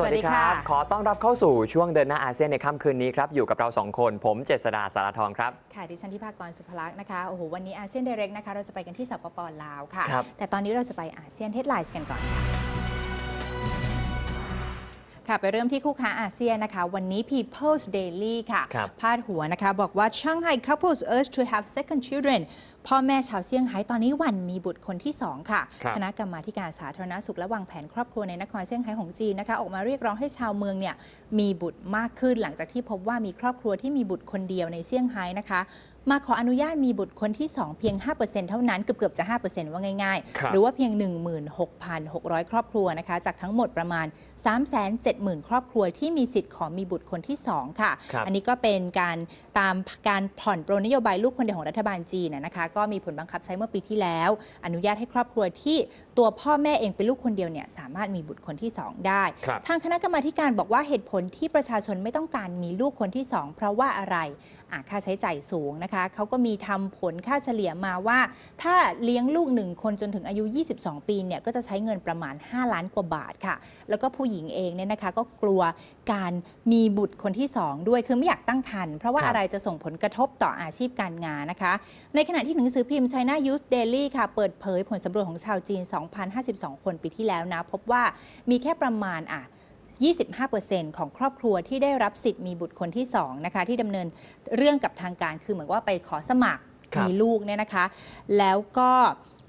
สวัสดีครับ ขอต้อนรับเข้าสู่ช่วงเดินหน้าอาเซียนในค่ำคืนนี้ครับ อยู่กับเราสองคน ผมเจษดาสารทองครับ ค่ะ ดิฉันที่ภากรสุภลักษณ์นะคะ โอ้โห วันนี้อาเซียนเดเรกนะคะ เราจะไปกันที่สปปลาวค่ะครับแต่ตอนนี้เราจะไปอาเซียนเฮดไลน์กันก่อนค่ะ ค่ะ ไปเริ่มที่คู่ค้าอาเซียนนะคะ วันนี้ People's Daily ค่ะครับพาดหัวนะคะ บอกว่า Shanghai couples urge to have second children พ่อแม่ชาวเซี่ยงไฮ้ตอนนี้หวันมีบุตรคนที่ 2 ค่ะครับคณะกรรมาธิการสาธารณสุขและวางแผนครอบครัวในนครเซี่ยงไฮ้ของจีนนะคะ ออกมาเรียกร้องให้ชาวเมืองเนี่ยมีบุตรมากขึ้นหลังจากที่พบว่ามีครอบครัวที่มีบุตรคนเดียวในเซี่ยงไฮ้นะคะ มาขออนุญาตมีบุตรคนที่ 2 เพียง 5%เท่านั้นเกือบเกือบๆจะ 5%ว่าง่ายครับๆหรือว่าเพียง 16,600 ครอบครัวนะคะ จากทั้งหมดประมาณ 370,000 ครอบครัวที่มีสิทธิ์ขอมีบุตรคนที่ 2 ค่ะครับอันนี้ก็เป็นการตามการผ่อนปรนนโยบายลูกคนเดียวของรัฐบาลจีนนะนะคะ ก็มีผลบังคับใช้เมื่อปีที่แล้ว อนุญาตให้ครอบครัวที่ ตัวพ่อแม่เองเป็นลูกคนเดียวเนี่ยสามารถมีบุตรคนที่ 2 ได้ครับทางคณะกรรมาธิการบอกว่าเหตุผลที่ประชาชนไม่ต้องการมีลูกคนที่ 2 เพราะว่าอะไรอะค่าใช้จ่ายสูงนะคะเขาก็มีทำผลค่าเฉลี่ยมาว่า ถ้าเลี้ยงลูกหนึ่งคนจนถึงอายุ 22 ปีเนี่ยก็จะใช้เงินประมาณ 5 ล้านกว่าบาทค่ะ แล้วก็ผู้หญิงเองเนี่ยนะคะก็กลัว การมีบุตรคนที่ 2 ด้วยคือไม่อยากตั้งครรภ์เพราะว่าครับอะไรจะส่งผลกระทบต่ออาชีพการงานนะคะ ในขณะที่หนังสือพิมพ์ China Youth Daily ค่ะ เปิดเผยผลสำรวจของชาวจีน 2,052 คนปีที่แล้วนะ พบว่ามีแค่ประมาณอะ25%ของครอบครัวที่ได้รับสิทธิ์มีบุตรคนที่2นะคะที่ดำเนินเรื่องกับทางการคือเหมือนว่าไปขอสมัครครับมีลูกเนี่ยนะคะ แล้วก็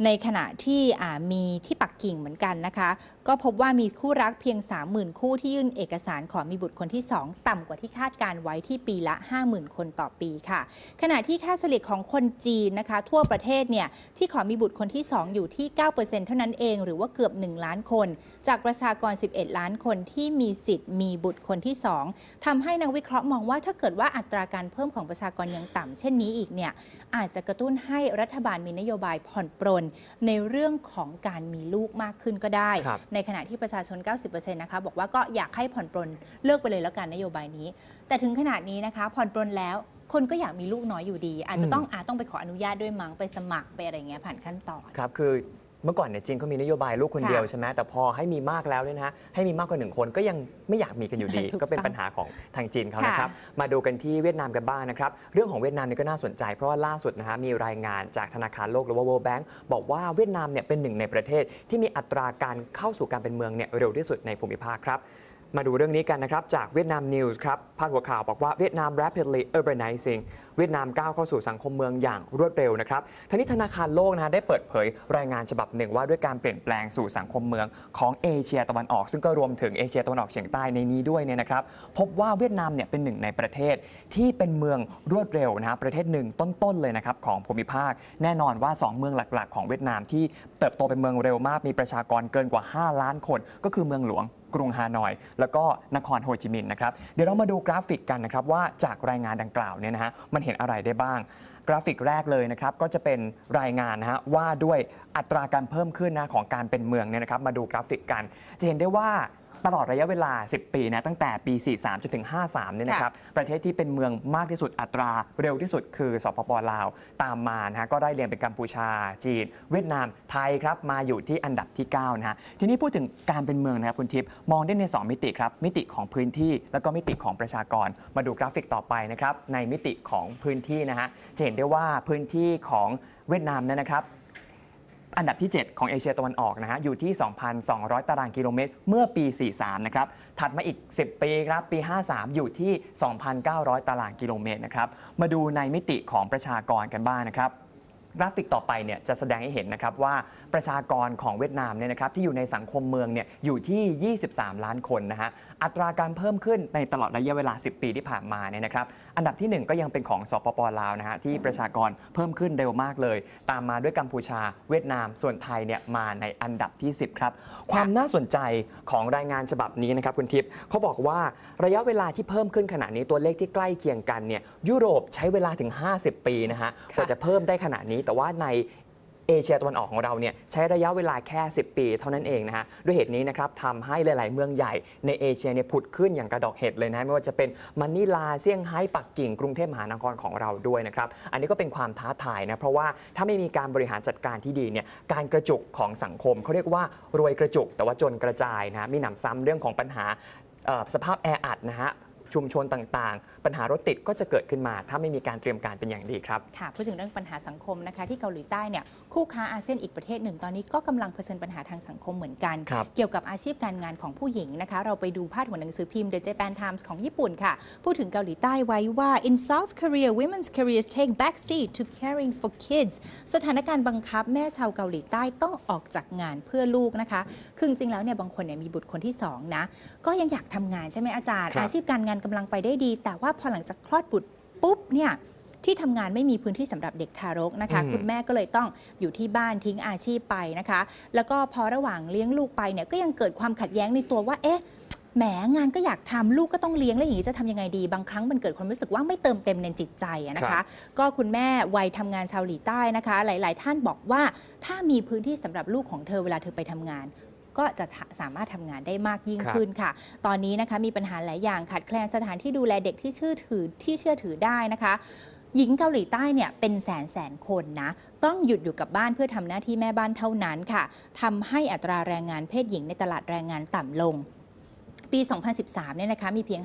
ในขณะที่อ่ามีที่ปักกิ่งเหมือนกันนะคะก็พบว่ามีคู่รักเพียง 30,000 คู่ที่ยื่นเอกสารขอมีบุตรคนที่ 2 ต่ำกว่าที่คาดการไว้ที่ปีละ 50,000 คนต่อปีค่ะ ขณะที่ค่าเฉลี่ยของคนจีนนะคะ ทั่วประเทศเนี่ยที่ขอมีบุตรคนที่ 2 อยู่ที่ 9%เท่านั้นเอง หรือว่าเกือบ 1 ล้านคน จากประชากร 11 ล้านคนที่มีสิทธิ์มีบุตรคนที่ 2ทำให้นักวิเคราะห์มองว่าถ้าเกิดว่าอัตราการเพิ่มของประชากรยังต่ำเช่นนี้อีกเนี่ยอาจจะกระตุ้นให้รัฐบาลมีนโยบายผ่อนปรนในเรื่องของการมีลูกมากขึ้นก็ได้ในขณะที่ประชาชน 90%นะคะบอกว่าก็อยากให้ผ่อนปรนเลิกไปเลยแล้วกันนโยบายนี้ แต่ถึงขนาดนี้นะคะผ่อนปรนแล้วคนก็อยากมีลูกน้อยอยู่ดี อาจจะต้องอาจต้องไปขออนุญาตด้วยมั้งไปสมัครไปอะไรเงี้ยผ่านขั้นตอน ครับ คือ เมื่อก่อนเนี่ยจีนเขามีนโยบายลูกคนค่ะเดียวใช่ไหมแต่พอให้มีมากแล้วเนี่ยนะฮะให้มีมากกว่าหนึ่งคนก็ยังไม่อยากมีกันอยู่ดี ถูกต้องก็เป็นปัญหาของทางจีนเขาค่ะนะครับ มาดูกันที่เวียดนามกันบ้างนะครับ เรื่องของเวียดนามเนี่ยก็น่าสนใจ เพราะว่าล่าสุดนะฮะมีรายงานจากธนาคารโลกหรือว่า World Bank บอกว่าเวียดนามเนี่ยเป็นหนึ่งในประเทศที่มีอัตราการเข้าสู่การเป็นเมืองเนี่ยเร็วที่สุดในภูมิภาคครับ มาดูเรื่องนี้กันนะครับ จากเวียดนามนิวส์ครับพาดหัวข่าวบอกว่าเวียดนาม rapidly urbanizing เวียดนามก้าวเข้าสู่สังคมเมืองอย่างรวดเร็วนะครับทั้งนี้ธนาคารโลกนะได้เปิดเผยรายงานฉบับหนึ่งว่าด้วยการเปลี่ยนแปลงสู่สังคมเมืองของเอเชียตะวันออก ซึ่งก็รวมถึงเอเชียตะวันออกเฉียงใต้ในนี้ด้วยเนี่ยนะครับ พบว่าเวียดนามเนี่ยเป็นหนึ่งในประเทศที่เป็นเมืองรวดเร็วนะฮะประเทศหนึ่งต้นๆเลยนะครับของภูมิภาค แน่นอนว่า 2 เมืองหลักๆ ของเวียดนามที่เติบโตเป็นเมืองเร็วมากมีประชากรเกินกว่า 5 ล้านคน ก็คือเมืองหลวง กรุงฮานอย แล้วก็นครโฮจิมินห์นะครับเดี๋ยวเรามาดูกราฟิกกันนะครับว่าจากรายงานดังกล่าวเนี่ยนะฮะมันเห็นอะไรได้บ้าง กราฟิกแรกเลยนะครับก็จะเป็นรายงานนะฮะว่าด้วยอัตราการเพิ่มขึ้นนะของการเป็นเมืองเนี่ยนะครับมาดูกราฟิกกัน จะเห็นได้ว่า ตลอดระยะเวลา 10 ปีนะตั้งแต่ปี 43 จนถึง 53เนี่ยนะครับประเทศที่เป็นเมืองมากที่สุดอัตราเร็วที่สุดคือสปปลาว ตามมานะฮะก็ได้เรียงเป็นกัมพูชา จีน เวียดนามไทยครับมาอยู่ที่อันดับที่9นะฮะทีนี้พูดถึงการเป็นเมืองนะครับคุณทิพย์มองได้ใน 2 มิติครับมิติของพื้นที่ แล้วก็มิติของประชากร มาดูกราฟิกต่อไปนะครับในมิติของพื้นที่นะฮะจะเห็นได้ว่าพื้นที่ของเวียดนามเนี่ยนะครับ อันดับที่ 7 ของเอเชียตะวันออกนะฮะอยู่ที่ 2,200 ตารางกิโลเมตร เมื่อปี 43 นะครับ ถัดมาอีก 10 ปีครับปี 53 อยู่ที่ 2,900 ตารางกิโลเมตรนะครับ มาดูในมิติของประชากรกันบ้างนะครับกราฟิกต่อไปเนี่ยจะแสดงให้เห็นนะครับว่าประชากรของเวียดนามเนี่ยนะครับที่อยู่ในสังคมเมืองเนี่ยอยู่ที่ 23 ล้านคนนะฮะ อัตราการเพิ่มขึ้นในตลอดระยะเวลา 10 ปีที่ผ่านมาเนี่ยนะครับ อันดับทีหนึ่1 ก็ยังเป็นของสปปลาวนะฮะที่ประชากรเพิ่มขึ้นเร็วมากเลย ตามมาด้วยกัมพูชาเวียดนาม ส่วนไทยเนี่ยมาในอันดับที่ 10 ครับ ความน่าสนใจของรายงานฉบับนี้นะครับคุณทิพย์เขาบอกว่าระยะเวลาที่เพิ่มขึ้นขนาดนี้ตัวเลขที่ใกล้เคียงกันเนี่ยยุโรปใช้เวลาถึง 50 ปีนะฮะกว่าจะเพิ่มได้ขนาดนี้แต่ว่าใน เอเชียตะวันออกของเราเนี่ยใช้ระยะเวลาแค่ 10 ปีเท่านั้นเองนะฮะด้วยเหตุนี้นะครับทำให้หลาย ๆ เมืองใหญ่ในเอเชียเนี่ยผุดขึ้นอย่างกระดอกเห็ดเลยนะไม่ว่าจะเป็นมะนิลาเซี่ยงไฮ้ปักกิ่งกรุงเทพมหานครของเราด้วยนะครับอันนี้ก็เป็นความท้าทายนะเพราะว่าถ้าไม่มีการบริหารจัดการที่ดีเนี่ยการกระจุกของสังคมเขาเรียกว่ารวยกระจุก แต่ว่าจนกระจายนะมีหนำซ้ำเรื่องของปัญหาสภาพแออัดนะฮะชุมชนต่างๆ ปัญหารถติดก็จะเกิดขึ้นมา ถ้าไม่มีการเตรียมการเป็นอย่างดีครับค่ะพูดถึงเรื่องปัญหาสังคมนะคะ ที่เกาหลีใต้เนี่ยคู่ค้าอาเซียนอีกประเทศหนึ่งตอนนี้ก็กำลังเผชิญปัญหาทางสังคมเหมือนกันครับเกี่ยวกับอาชีพการงานของผู้หญิงนะคะ เราไปดูพาดหัวหนังสือพิมพ์ The Japan Times ของญี่ปุ่นค่ะ พูดถึงเกาหลีใต้ไว้ว่า in South Korea women's careers take backseat to caring for kids สถานการณ์บังคับแม่ชาวเกาหลีใต้ต้องออกจากงานเพื่อลูกนะคะคือจริงๆแล้วเนี่ยบางคนเนี่ยมีบุตรคนที่สองนะก็ยังอยากทำงานใช่ไหมอาจารย์ครับอาชีพการงานกำลังไปได้ดี แต่ว่าพอหลังจากคลอดบุตรปุ๊บเนี่ยที่ทำงานไม่มีพื้นที่สำหรับเด็กทารกนะคะ อืม คุณแม่ก็เลยต้องอยู่ที่บ้านทิ้งอาชีพไปนะคะ แล้วก็พอระหว่างเลี้ยงลูกไปเนี่ยก็ยังเกิดความขัดแย้งในตัวว่าเอ๊ะแหมงานก็อยากทำลูกก็ต้องเลี้ยงแล้วอย่างนี้จะทำยังไงดีบางครั้งมันเกิดความรู้สึกว่าไม่เติมเต็มในจิตใจอะนะครัคะ บ ก็คุณแม่วัยทำงานชาวหลีใต้นะคะ หลาย ๆ ท่านบอกว่าถ้ามีพื้นที่สำหรับลูกของเธอเวลาเธอไปทำงาน ก็จะสามารถทำงานได้มากยิ่งครับขึ้นค่ะ ตอนนี้นะคะมีปัญหาหลายอย่างขาดแคลนสถานที่ดูแลเด็กที่เชื่อถือที่เชื่อถือได้นะคะหญิงเกาหลีใต้เนี่ยเป็นแสนแสนคนนะ ต้องหยุดอยู่กับบ้านเพื่อทำหน้าที่แม่บ้านเท่านั้นค่ะทำให้อัตราแรงงานเพศหญิงในตลาดแรงงานต่ำลง ปี 2013 เนี่ยนะคะมีเพียง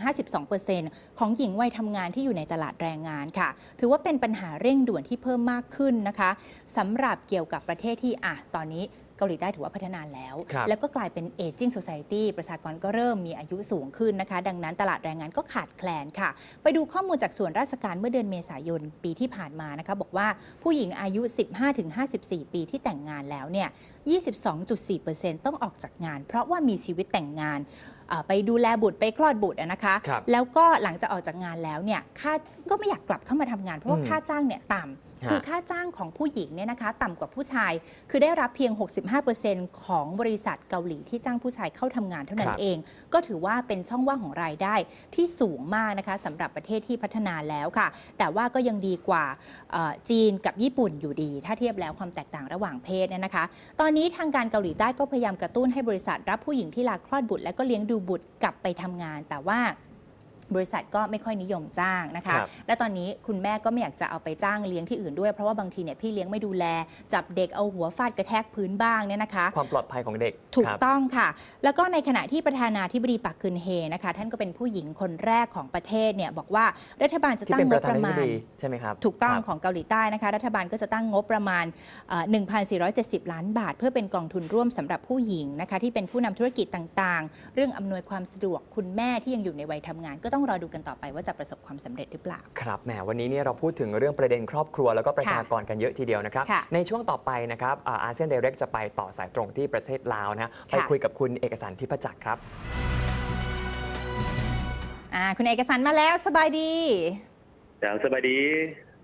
52%ของหญิงวัยทำงานที่อยู่ในตลาดแรงงานค่ะ ถือว่าเป็นปัญหาเร่งด่วนที่เพิ่มมากขึ้นนะคะสำหรับเกี่ยวกับประเทศที่อะตอนนี้ เกาหลีใต้ถือว่าพัฒนาแล้วครับแล้วก็กลายเป็น aging society ประชากรก็เริ่มมีอายุสูงขึ้นนะคะ ดังนั้นตลาดแรงงานก็ขาดแคลนค่ะ ไปดูข้อมูลจากส่วนราชการเมื่อเดือนเมษายนปีที่ผ่านมานะคะบอกว่าผู้หญิงอายุ 15-54 ปีที่แต่งงานแล้วเนี่ย 22.4%ต้องออกจากงาน เพราะว่ามีชีวิตแต่งงานเอ่อไปดูแลบุตรไปคลอดบุตรอะนะคะครับแล้วก็หลังจากออกจากงานแล้วเนี่ยค่าก็ไม่อยากกลับเข้ามาทำงานเพราะว่าอืมค่าจ้างเนี่ยต่ำฮะ คือค่าจ้างของผู้หญิงเนี่ยนะคะต่ำกว่าผู้ชาย คือได้รับเพียง 65%ของบริษัทเกาหลีที่จ้างผู้ชายเข้าทำงานเท่านั้คนรับ เอง ก็ถือว่าเป็นช่องว่างของรายได้ที่สูงมากนะคะสำหรับประเทศที่พัฒนาแล้วค่ะ แต่ว่าก็ยังดีกว่าเอ่อจีนกับญี่ปุ่นอยู่ดี ถ้าเทียบแล้วความแตกต่างระหว่างเพศเนี่ยนะคะ ตอนนี้ทางการเกาหลีใต้ก็พยายามกระตุ้นให้บริษัทรับผู้หญิงที่ลาคลอดบุตร และก็เลี้ยงดูบุตรกลับไปทำงาน แต่ว่า บริษัทก็ไม่ค่อยนิยมจ้างนะคะครับและตอนนี้คุณแม่ก็ไม่อยากจะเอาไปจ้างเลี้ยงที่อื่นด้วย เพราะว่าบางทีเนี่ยพี่เลี้ยงไม่ดูแล จับเด็กเอาหัวฟาดกระแทกพื้นบ้างเนี่ยนะคะ ความปลอดภัยของเด็ก ถูกครับต้องค่ะ แล้วก็ในขณะที่ประธานาธิบดีปักกึนเฮนะคะ ท่านก็เป็นผู้หญิงคนแรกของประเทศเนี่ยบอกว่ารัฐบาลจะที่ตั้เป็งนงปบระธาปนาระธิมาบณดีใช่ไหมครับถูกต้องครับของเกาหลีใต้นะคะ รัฐบาลก็จะตั้งงบประมาณเอ่อ1,470 ล้านบาท เพื่อเป็นกองทุนร่วมสำหรับผู้หญิงนะคะที่เป็นผู้นำธุรกิจต่างๆ เรื่องอำนวยความสะดวกคุณแม่ที่ยังอยู่ในวัยทำงานก็ต้องรอดูกันต่อไปว่าจะประสบความสำเร็จหรือเปล่า ครับแหมวันนี้เนี่ยเราพูดถึงเรื่องประเด็นครอบครัว แล้วก็ประชากรกันเยอะทีเดียวนะครับค่ะในช่วงต่อไปนะครับอาเซียนเดเรกจะไปต่อสายตรงที่ประเทศลาวนะฮะไปค่ะคุยกับคุณเอกสารทิพจักรครับอ่าคุณเอกสารมาแล้วสบายดีจ้าสบายดี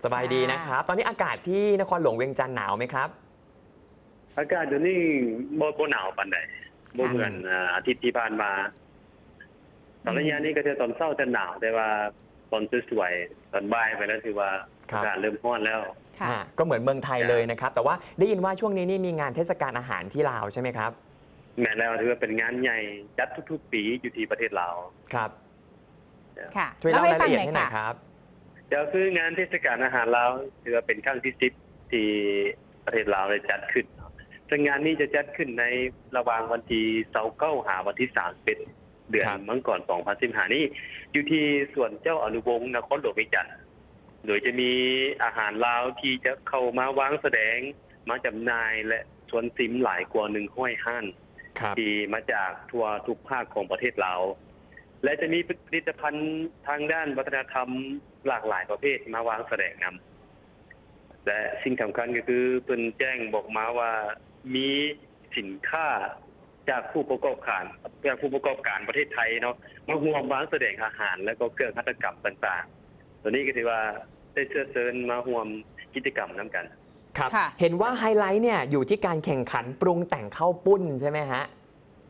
สบายดีนะครับ ตอนนี้อากาศที่นครหลวงเวียงจันทร์หนาวไหมครับ อากาศเดี๋ยวนี้บ่บ่หนาวปานใดบ่เหมือนอ่าอาทิตย์ที่ผ่านมา ตอนระยะนี้ก็จะตอนเช้าจะหนาวแต่ว่าตอนสวยๆตอนบ่ายไปแล้วถือว่าครับอากาศเริ่มร้อนแล้ว ค่ะ อ่าก็เหมือนเมืองไทยเลยนะครับ แต่ว่าได้ยินว่าช่วงนี้นี่มีงานเทศกาลอาหารที่ลาวใช่ไหมครับ แม้แล้วถือว่าเป็นงานใหญ่จัดทุกๆ ปีอยู่ที่ประเทศลาว ครับ ค่ะช่วยเล่ารายฟัละเอียดหน่อยให้หน่อยค่ะครับ เดี๋ยวคืองานเทศกาลอาหารลาวถือว่าเป็นครั้งที่สิบที่ประเทศลาวได้จัดขึ้นซึ่งงานนี้จะจัดขึ้นในระหว่างวันที่29หาวันที่31 เดือนครับมังกร2015นี้อยู่ที่ส่วนเจ้าอนุวงศ์นครหลวงเวียงจันทร์โดยจะมีอาหารลาวที่จะเข้ามาวางแสดงมาจำหน่ายและสวนสิมหลายกว่าหนึ่งห้อยห้านครับที่มาจากทั่วทุกภาคของประเทศลาวและจะมีผลิตภัณฑ์ทางด้านวัฒนธรรมหลากหลายประเภทมาวางแสดงนำและสิ่งสำคัญก็คือเพิ่นแจ้งบอกมาว่ามีสินค้า จากผู้ประกอบการจากผู้ประกอบการประเทศไทยเนาะมาร่วมวางแสดงอาหาร และก็เครื่องหัตถกรรมต่างๆ ตัวนี้ก็ถือว่าได้เชิญเชิญมาร่วมกิจกรรมน้ำกันครับค่ะเห็นว่าไฮไลท์เนี่ยอยู่ที่การแข่งขันปรุงแต่งข้าวปุ้นใช่ไหมฮะ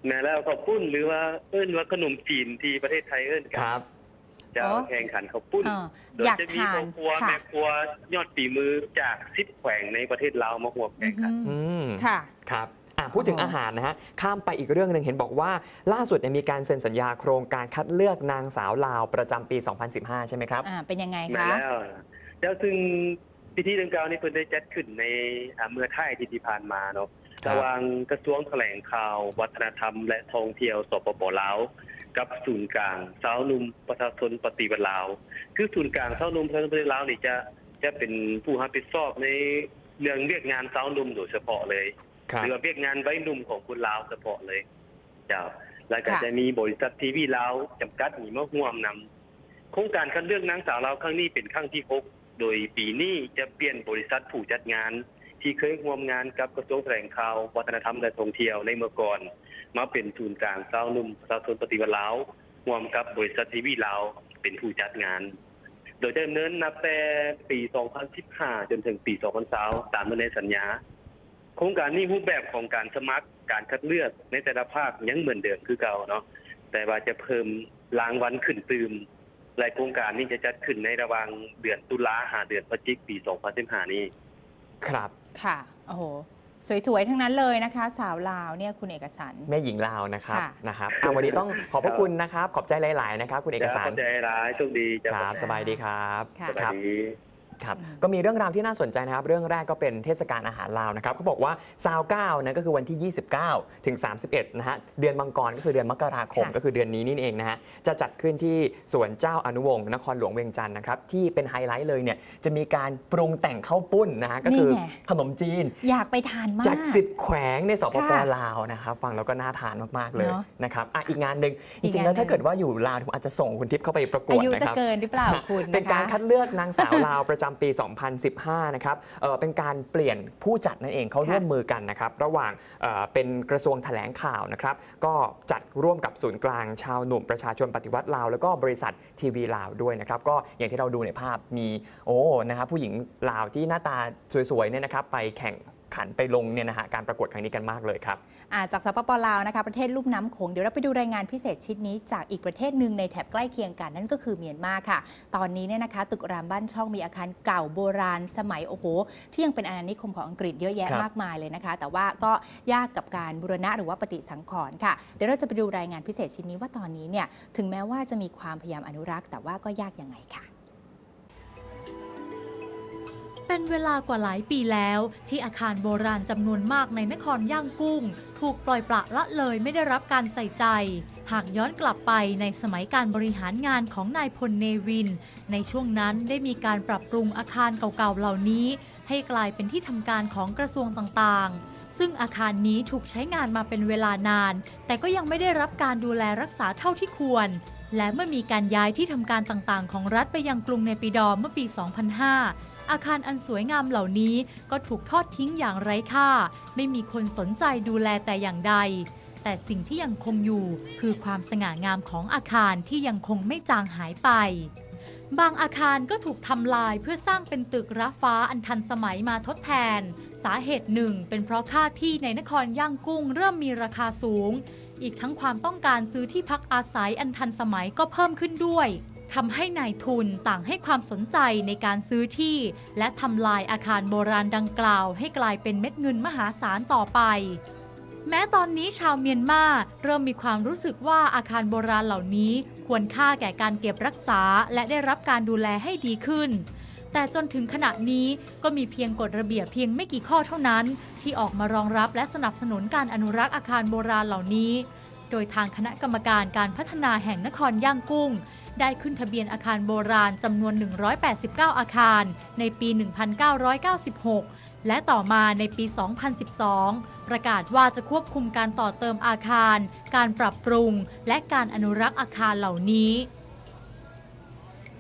แม้แล้วก็ปุ้นหรือว่าเอิ้นว่าขนมจีนที่ประเทศไทยเอิ้นกัคนรับจะอ๋อแข่งขันข้าวปุ้นเออโดยอยากจะมีทาพ่อนครัวค่ะแม่ครัวยอดฝีมือจากสิบแขวงในประเทศลาวมาร่วมอืแข่งขันมอืมค่ะครับอะ พูดถึงอ๋อออาหารนะฮะข้ามไปอีกเรื่องหนึ่งเห็นบอกว่า ล่าสุดเนี่ยมีการเซ็นสัญญาโครงการคัดเลือกนางสาวลาวประจำปี 2015 ใช่ไหมครับอ่าเป็นยังไงมาคะแล้วแล้วซึ่งพิธีดังกล่าวนี้เพิ่นได้จัดขึ้นในอ่าเมื่อท่ายที่ที่ผ่านมาเนาะครับระหว่างกระทรวงแถลงข่าว วัฒนธรรม และท่องเที่ยวสปปลาวกับศูนย์กลางสาวหนุ่มประชาชนปฏิบัติลาว คือศูนย์กลางสาวหนุ่มประชาชนปฏิบัติลาวนี่จะจะเป็นผู้รับผิดชอบในเรื่องเรียกงานสาวหนุ่มโดยเฉพาะเลยครั หบรือว่าเรียกงานไว้หนุ่มของคนลาวเฉพาะเลยเจ้าแล้วก็ค่ะจะมีบริษัททีวีลาวจำกัดมีมาร่วมนำโครงการคัดเลือกนางสาวลาวครั้งนี้เป็นครั้งที่หกโดยปีนี้จะเปลี่ยนบริษัทผู้จัดงาน ที่เคยร่วมงานกับกระทรวงแถลงข่าววัฒนธรรมและท่องเที่ยวในเมื่อก่อน มาเป็นศูนย์กลางสาวหนุ่มประชาชนปฏิวัติลาวร่วมกับบริษัททีวีลาวเป็นผู้จัดงาน โดยจะดำเนินนับแต่ปี 2015 จนถึงปี 2020ตามในสัญญา โครงการนี้รูปแบบของการสมัครการคัดเลือกในแต่ละภาคยังเหมือนเดิมคือเก่าเนาะแต่ว่าจะเพิ่มรางวัลขึ้นตืมและโครงการนี้จะจัดขึ้นในระหว่างเดือนตุลาหาเดือนพฤศจิกปี 2015 นี้ ครับ ค่ะ โอ้โห สวยๆ ทั้งนั้นเลยนะคะ สาวลาวเนี่ยคุณเอกสาร แม่หญิงลาวนะครับ ค่ะนะครับอะวันนี้ต้องขอบพระคุณนะครับ ขอบใจหลาย ๆ นะครับ คุณเอกสารจะเข้าใจร้ายโชคดีจะครับ สบายดีครับ ค่ะสคบารัยบดี ครับอืมก็มีเรื่องราวที่น่าสนใจนะครับ เรื่องแรกก็เป็นเทศกาลอาหารลาวนะครับเขาบอกว่าซาวเก้านะก็คือวันที่ 29 ถึง 31 นะฮะเดือนมังกรก็คือเดือนมกราคมค่ะก็คือเดือนนี้นี่เองนะฮะจะจัดขึ้นที่สวนเจ้าอนุวงศ์นครหลวงเวียงจันทร์นะครับที่เป็นไฮไลท์เลยเนี่ยจะมีการปรุงแต่งข้าวปุ้นนะฮะก็คือนี่ไงขนมจีน อยากไปทานมากจากสิบแขวงในสปปค่ะลาวนะครับฟังแล้วก็น่าทานมากๆเลยเนอะนะครับอะอีกงานหนึ่งจอีกริงๆงานแล้วถ้าหนึ่งเกิดว่าอยู่ลาวผมอาจจะส่งคุณทิพย์เข้าไปประกวดอายุนะจะครับเกินหรือเปล่าคุณเป็นนะการคะคัดเลือกนางสาวลาวประจำปี 2015 นะครับเอ่อเป็นการเปลี่ยนผู้จัดนั่นเองเขาค่ะร่วมมือกันนะครับระหว่างเอ่อเป็นกระทรวงแถลงข่าวนะครับก็จัดร่วมกับศูนย์กลางชาวหนุ่มประชาชนปฏิวัติลาว แล้วก็บริษัททีวีลาวด้วยนะครับก็อย่างที่เราดูในภาพมีโอ้นะครับผู้หญิงลาวที่หน้าตาสวยๆเนี่ยนะครับไปแข่ง ขันไปลงเนี่ยนะฮะการประกวดครั้งนี้กันมากเลยครับ อ่าจากสปปลาวนะคะ ประเทศลุ่มน้ำโขงเดี๋ยวเราไปดูรายงานพิเศษชิ้นนี้ จากอีกประเทศหนึ่งในแถบใกล้เคียงกันนั่นก็คือเมียนมาค่ะ ตอนนี้เนี่ยนะคะ ตึกรามบ้านช่องมีอาคารเก่าโบราณสมัยโอ้โหที่ยังเป็นอาณานิคมของอังกฤษเยอะแยะครับ มากมายเลยนะคะ แต่ว่าก็ยากกับการบูรณะหรือว่าปฏิสังขรณ์ค่ะเดี๋ยวเราจะไปดูรายงานพิเศษชิ้นนี้ว่าตอนนี้เนี่ยถึงแม้ว่าจะมีความพยายามอนุรักษ์ แต่ว่าก็ยากยังไงค่ะ เป็นเวลากว่าหลายปีแล้ว ที่อาคารโบราณจำนวนมากในนครย่างกุ้ง ถูกปล่อยปละละเลยไม่ได้รับการใส่ใจ หากย้อนกลับไปในสมัยการบริหารงานของนายพลเนวิน ในช่วงนั้นได้มีการปรับปรุงอาคารเก่าๆเหล่านี้ ให้กลายเป็นที่ทำการของกระทรวงต่างๆซึ่งอาคารนี้ถูกใช้งานมาเป็นเวลานาน แต่ก็ยังไม่ได้รับการดูแลรักษาเท่าที่ควร และเมื่อมีการย้ายที่ทำการต่างๆ ของรัฐไปยังกรุงเนปิดอร์เมื่อปี 2005 อาคารอันสวยงามเหล่านี้ก็ถูกทอดทิ้งอย่างไร้ค่า ไม่มีคนสนใจดูแลแต่อย่างใด แต่สิ่งที่ยังคงอยู่คือความสง่างามของอาคารที่ยังคงไม่จางหายไป บางอาคารก็ถูกทำลายเพื่อสร้างเป็นตึกระฟ้าอันทันสมัยมาทดแทน สาเหตุหนึ่งเป็นเพราะค่าที่ในนครย่างกุ้งเริ่มมีราคาสูง อีกทั้งความต้องการซื้อที่พักอาศัยอันทันสมัยก็เพิ่มขึ้นด้วย ทำให้นายทุนต่างให้ความสนใจในการซื้อที่ และทำลายอาคารโบราณดังกล่าว ให้กลายเป็นเม็ดเงินมหาศาลต่อไป แม้ตอนนี้ชาวเมียนมาเริ่มมีความรู้สึกว่าอาคารโบราณเหล่านี้ ควรค่าแก่การเก็บรักษา และได้รับการดูแลให้ดีขึ้นแต่จนถึงขณะนี้ก็มีเพียงกฎระเบียบเพียงไม่กี่ข้อเท่านั้น ที่ออกมารองรับและสนับสนุนการอนุรักษ์อาคารโบราณเหล่านี้ โดยทางคณะกรรมการการพัฒนาแห่งนครย่างกุ้ง ได้ขึ้นทะเบียนอาคารโบราณจำนวน 189 อาคาร ในปี 1996 และต่อมาในปี 2012 ประกาศว่าจะควบคุมการต่อเติมอาคาร การปรับปรุง และการอนุรักษ์อาคารเหล่านี้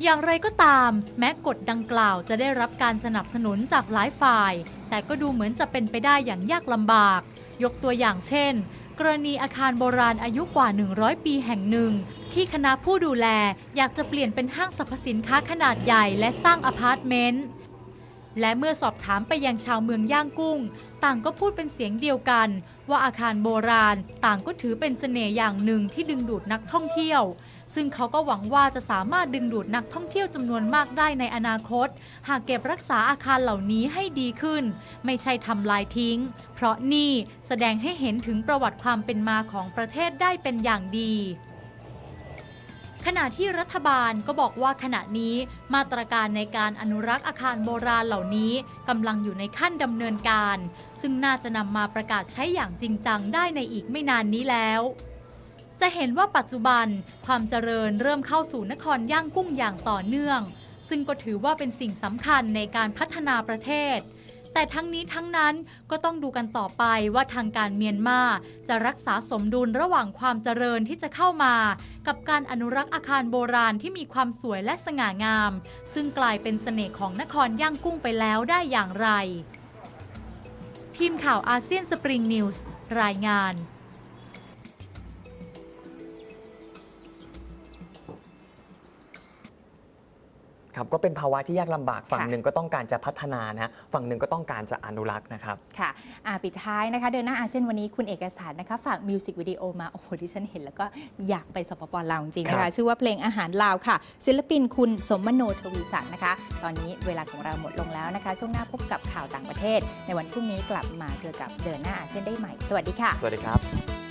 อย่างไรก็ตาม แม้กฎดังกล่าวจะได้รับการสนับสนุนจากหลายฝ่าย แต่ก็ดูเหมือนจะเป็นไปได้อย่างยากลำบาก ยกตัวอย่างเช่น กรณีอาคารโบราณอายุกว่า 100 ปีแห่งหนึ่ง ที่คณะผู้ดูแลอยากจะเปลี่ยนเป็นห้างสรรพสินค้าขนาดใหญ่และสร้างอพาร์ตเมนต์และเมื่อสอบถามไปยังชาวเมืองย่างกุ้ง ต่างก็พูดเป็นเสียงเดียวกัน ว่าอาคารโบราณ ต่างก็ถือเป็นเสน่ห์อย่างหนึ่งที่ดึงดูดนักท่องเที่ยว ซึ่งเขาก็หวังว่าจะสามารถดึงดูดนักท่องเที่ยวจำนวนมากได้ในอนาคต หากเก็บรักษาอาคารเหล่านี้ให้ดีขึ้น ไม่ใช่ทำลายทิ้ง เพราะนี่แสดงให้เห็นถึงประวัติความเป็นมาของประเทศได้เป็นอย่างดีขณะที่รัฐบาลก็บอกว่าขณะนี้มาตรการในการอนุรักษ์อาคารโบราณเหล่านี้กำลังอยู่ในขั้นดำเนินการ ซึ่งน่าจะนำมาประกาศใช้อย่างจริงจังได้ในอีกไม่นานนี้แล้ว จะเห็นว่าปัจจุบันความเจริญเริ่มเข้าสู่นครย่างกุ้งอย่างต่อเนื่อง ซึ่งก็ถือว่าเป็นสิ่งสำคัญในการพัฒนาประเทศ แต่ทั้งนี้ทั้งนั้นก็ต้องดูกันต่อไปว่าทางการเมียนมาจะรักษาสมดุลระหว่างความเจริญที่จะเข้ามา กับการอนุรักษ์อาคารโบราณที่มีความสวยและสง่างาม ซึ่งกลายเป็นเสน่ห์ของนครย่างกุ้งไปแล้วได้อย่างไร ทีมข่าวอาเซียนสปริงนิวส์รายงาน ครับก็เป็นภาวะที่ยากลำบากฝั่งค่ะหนึ่งก็ต้องการจะพัฒนานะฝั่งหนึ่งก็ต้องการจะอนุรักษ์นะครับค่ะอ่าปิดท้ายนะคะ เดินหน้าอาเซียนวันนี้คุณเอกสารนะคะฝากมิวสิกวิดีโอมาโอ้โหที่ฉันเห็นแล้วก็อยากไปสปปลาวจริงๆนะครัคะบชื่อว่าเพลงอาหารลาวค่ะ ศิลปินคุณสมโนทวีสันนะคะ ตอนนี้เวลาของเราหมดลงแล้วนะคะ ช่วงหน้าพบกับข่าวต่างประเทศ ในวันพรุ่งนี้กลับมาเจอกับเดินหน้าอาเซียนได้ใหม่ สวัสดีค่ะ สวัสดีครับ